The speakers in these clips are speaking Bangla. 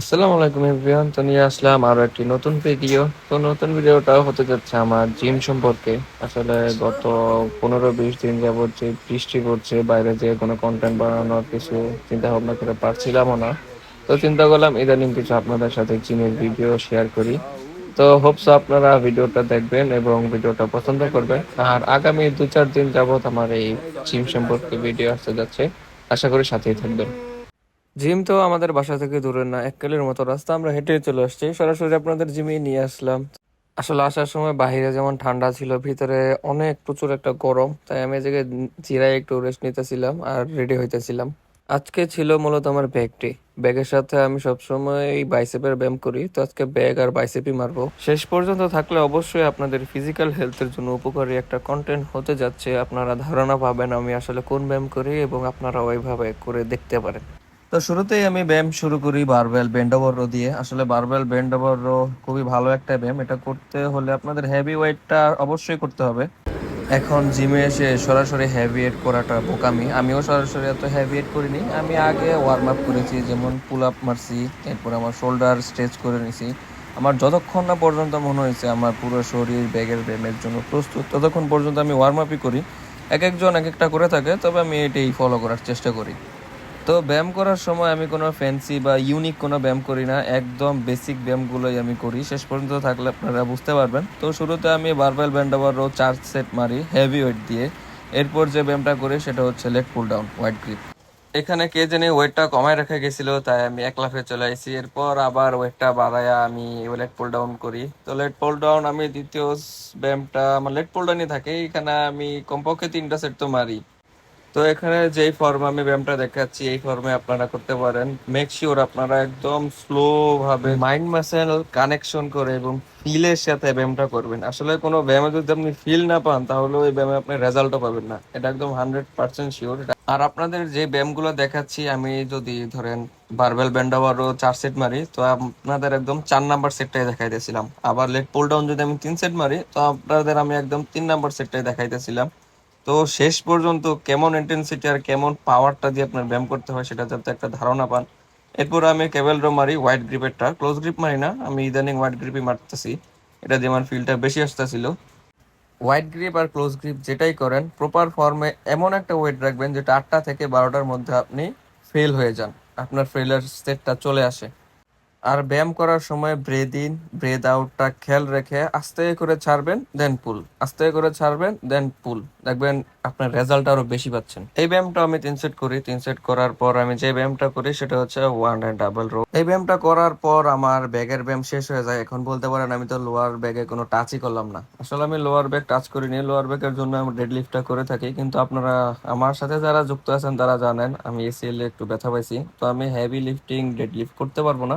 আসসালামু আলাইকুম এভরিওয়ান, তো নিয়ে আসলাম আরও একটি নতুন ভিডিও। তো নতুন ভিডিওটাও হতে যাচ্ছে আমার জিম সম্পর্কে। আসলে গত পনেরো বিশ দিন যাবত যে বৃষ্টি পড়ছে, বাইরে যে কোনো কন্টেন্ট বানানোর কিছু চিন্তা ভাবনা করে পারছিলামও না। তো চিন্তা করলাম ইদানিং কিছু আপনাদের সাথে জিমের ভিডিও শেয়ার করি। তো হোপস আপনারা ভিডিওটা দেখবেন এবং ভিডিওটা পছন্দ করবেন। আর আগামী দু চার দিন যাবত আমার এই জিম সম্পর্কে ভিডিও আসতে যাচ্ছে। আশা করি সাথেই থাকবেন। জিম তো আমাদের বাসা থেকে দূরে না, এক কিলোর মতো রাস্তা। আমরা হেঁটে চলে আসছি। সরাসরি আপনাদের জিমে নিয়ে আসলাম। আসলে আসার সময় বাইরে যেমন ঠান্ডা ছিল, ভিতরে অনেক প্রচুর একটা গরম, তাই আমি এদিকে জিরায় একটু রেস্ট নিতেছিলাম আর রেডি হইতেছিলাম। আজকে ছিল মূলত আমার ব্যাগটি। ব্যাগের সাথে আমি সবসময় এই বাইসেপের ব্যায়াম করি, তো আজকে ব্যাগ আর বাইসেপই মারবো। শেষ পর্যন্ত থাকলে অবশ্যই আপনাদের ফিজিক্যাল হেলথের জন্য উপকারী একটা কন্টেন্ট হতে যাচ্ছে। আপনারা ধারণা পাবেন আমি আসলে কোন ব্যায়াম করি এবং আপনারা ওইভাবে করে দেখতে পারেন। তো শুরুতেই আমি ব্যায়াম শুরু করি বারবেল বেন্ড রো দিয়ে। আসলে বারবেল বেন্ড রো খুবই ভালো একটা ব্যায়াম। এটা করতে হলে আপনাদের হেভি ওয়েটটা অবশ্যই করতে হবে। এখন জিমে এসে সরাসরি হেভি ওয়েট করাটা বোকামি। আমিও সরাসরি এত হেভি ওয়েট করিনি। আমি আগে ওয়ার্ম আপ করেছি, যেমন পুল আপ মারছি, এরপর আমার শোল্ডার স্ট্রেচ করে নিছি। আমার যতক্ষণ না পর্যন্ত মনে হয়েছে আমার পুরো শরীর ব্যাগের ব্যায়ামের জন্য প্রস্তুত, ততক্ষণ পর্যন্ত আমি ওয়ার্ম আপই করি। এক একজন এক একটা করে থাকে, তবে আমি এটাই ফলো করার চেষ্টা করি। তো ব্যায়াম করার সময় আমি কোনো ফ্যান্সি বা ইউনিক কোনো ব্যায়াম করি না। একদম বেসিক ব্যায়ামগুলোই আমি করি। শেষ পর্যন্ত থাকলে আপনারা বুঝতে পারবেন। তো শুরুতে আমি বারবেল ব্যান্ড ওভার রো চার সেট মারি হেভি ওয়েট দিয়ে। এরপর যে ব্যায়ামটা করি সেটা হচ্ছে leg pull down wide grip এখানে কে জানি ওয়েটটা কমায় রেখে গেছিল, তাই আমি এক লাফে চলে আসি এরপর আবার ওয়েটটা বাড়ায়া আমি লেট পুল ডাউন করি। তো লেট পুল ডাউন আমি দ্বিতীয় ব্যায়ামটা, আমার লেট পুল ডাউনই থাকে। এখানে আমি কমপক্ষে তিনটা সেট তো মারি। তো এখানে যেই ফর্মে আমি ব্যায়ামটা দেখাচ্ছি, এই ফর্মে আপনারা করতে পারেন। মেক শিওর আপনারা একদম স্লো ভাবে মাইন্ড মাসেল কানেকশন করে এবং ফিলের সাথে ব্যায়ামটা করবেন। আসলে কোনো ব্যায়ামে যদি আপনি ফিল না পান তাহলে ওই ব্যায়ামে আপনি রেজাল্টও পাবেন না। এটা একদম হান্ড্রেড পার্সেন্ট শিওর আর আপনাদের যে ব্যায়ামগুলো দেখাচ্ছি, আমি যদি ধরেন বারবেল ব্যান্ড আবারও চার সেট মারি, তো আপনাদের একদম চার নাম্বার সেটটাই দেখাইতেছিলাম। আবার লেট পুল ডাউন যদি আমি তিন সেট মারি, তো আপনাদের আমি একদম তিন নাম্বার সেটটাই দেখাইতেছিলাম। তো শেষ পর্যন্ত কেমন ইন্টেন্সিটি আর কেমন পাওয়ারটা দিয়ে আপনার ব্যায়াম করতে হয় সেটা যাতে একটা ধারণা পান। এরপর আমি কেবল রো মারি হোয়াইট গ্রিপেরটা ক্লোজ গ্রিপ মারি না, আমি ইদানিং হোয়াইট গ্রিপই মারতেছি। এটা দিয়ে আমার ফিলটা বেশি আসতেছিল। হোয়াইট গ্রিপ আর ক্লোজ গ্রিপ যেটাই করেন প্রপার ফর্মে এমন একটা ওয়েট রাখবেন যেটা আটটা থেকে বারোটার মধ্যে আপনি ফেল হয়ে যান। আপনার ফেলের স্টেটটা চলে আসে। আর ব্যায়াম করার সময় ব্রেদ ইন ব্রেদ আউটটা খেয়াল রেখে আস্তে করে ছাড়বেন দেন পুল আস্তে করে ছাড়বেন দেন পুল দেখবেন আপনার রেজাল্ট আরও বেশি পাচ্ছেন। এই ব্যায়ামটা আমি তিন সেট করি। তিন সেট করার পর আমি যে ব্যায়ামটা করি সেটা হচ্ছে ওয়ান অ্যান্ড ডাবল রো এই ব্যায়ামটা করার পর আমার ব্যাগের ব্যায়াম শেষ হয়ে যায়। এখন বলতে পারেন আমি তো লোয়ার ব্যাগে কোনো টাচই করলাম না। আসলে আমি লোয়ার ব্যাগ টাচ করিনি। লোয়ার ব্যাগের জন্য আমি ডেড লিফটটা করে থাকি। কিন্তু আপনারা, আমার সাথে যারা যুক্ত আছেন তারা জানেন, আমি এসিএল একটু ব্যথা পাইছি। তো আমি হেভি লিফটিং ডেড লিফট করতে পারব না।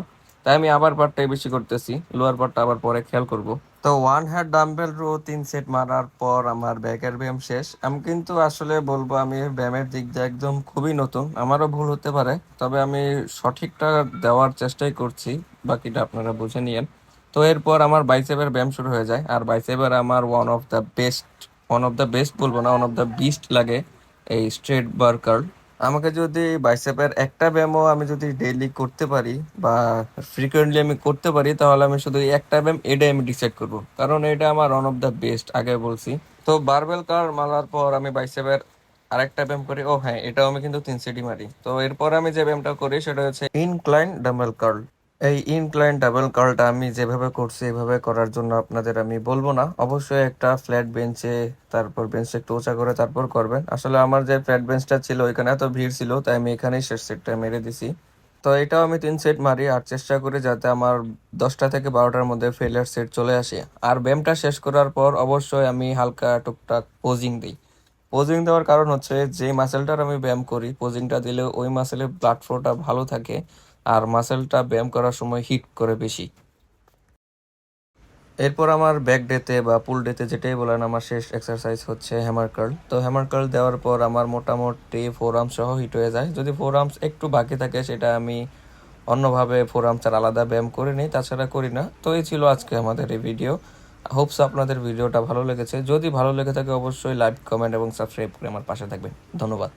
তাই আমি আবার পার্টটাই বেশি করতেছি, লোয়ার পার্টটা আবার পরে খেয়াল করব। তো ওয়ান হ্যান্ড ডাম্বেল রো তিন সেট মারার পর আমার ব্যাকের ব্যায়াম শেষ। আমি কিন্তু আসলে বলব আমি ব্যায়ামের দিক দিয়ে একদম খুবই নতুন, আমারও ভুল হতে পারে, তবে আমি সঠিকটা দেওয়ার চেষ্টাই করছি, বাকিটা আপনারা বুঝে নিয়েন। তো এরপর আমার বাইসেপের ব্যায়াম শুরু হয়ে যায়, আর বাইসেপের আমার one of the best one of the best বলব না ওয়ান অফ দ্য বিস্ট লাগে, এই স্ট্রেট বার কার্ল আমাকে যদি বাইসেপের একটা ব্যায়ামও আমি যদি ডেইলি করতে পারি বা ফ্রিকোয়েন্টলি আমি করতে পারি, তাহলে আমি শুধু একটা ব্যায়াম এটাই আমি ডিসাইড করব। কারণ এটা আমার ওয়ান অফ দ্য বেস্ট আগে বলছি। তো বারবেল কার মারার পর আমি বাইসেপের আরেকটা ব্যায়াম করি। ও হ্যাঁ এটাও আমি কিন্তু তিন সিটি মারি। তো এরপর আমি যে ব্যায়ামটা করি, সেটা হচ্ছে ইনক্লাইন ডাম্বেল কার্ল এই ইনক্লাইন ডাবল কার্লটা আমি যেভাবে করছি, এভাবে করার জন্য আপনাদের আমি বলব না। অবশ্যই একটা ফ্ল্যাট বেঞ্চে তারপর বেঞ্চটা একটু উঁচা করে তারপর করবেন। আসলে আমার যে ফ্ল্যাট বেঞ্চটা ছিল, ওইখানে এত ভিড় ছিল, তাই আমি এখানেই শেষ সেটটা মেরে দিছি। তো এটাও আমি তিন সেট মারি, আর চেষ্টা করি যাতে আমার দশটা থেকে বারোটার মধ্যে ফেলিয়ার সেট চলে আসে। আর ব্যায়ামটা শেষ করার পর অবশ্যই আমি হালকা টুকটাক পোজিং দিই। পোজিং দেওয়ার কারণ হচ্ছে যে মাসেলটার আমি ব্যায়াম করি পোজিংটা দিলে ওই মাসেলের ব্লাড ফ্লোটা ভালো থাকে। আর মাসেলটা ব্যায়াম করার সময় হিট করে বেশি। এরপর আমার ব্যাক ডেতে বা পুল ডেতে যেটাই বলেন, আমার শেষ এক্সারসাইজ হচ্ছে হ্যামার কার্ল তো হ্যামার কার্ল দেওয়ার পর আমার মোটামুটি ফোর আর্মস সহ হিট হয়ে যায়। যদি ফোর আর্মস একটু বাকি থাকে, সেটা আমি অন্যভাবে ফোর আর্মসের আলাদা ব্যায়াম করে নিই, তাছাড়া করি না। তো এই ছিল আজকে আমাদের এই ভিডিও হোপস আপনাদের ভিডিওটা ভালো লেগেছে। যদি ভালো লেগে থাকে, অবশ্যই লাইক কমেন্ট এবং সাবস্ক্রাইব করে আমার পাশে থাকবেন। ধন্যবাদ।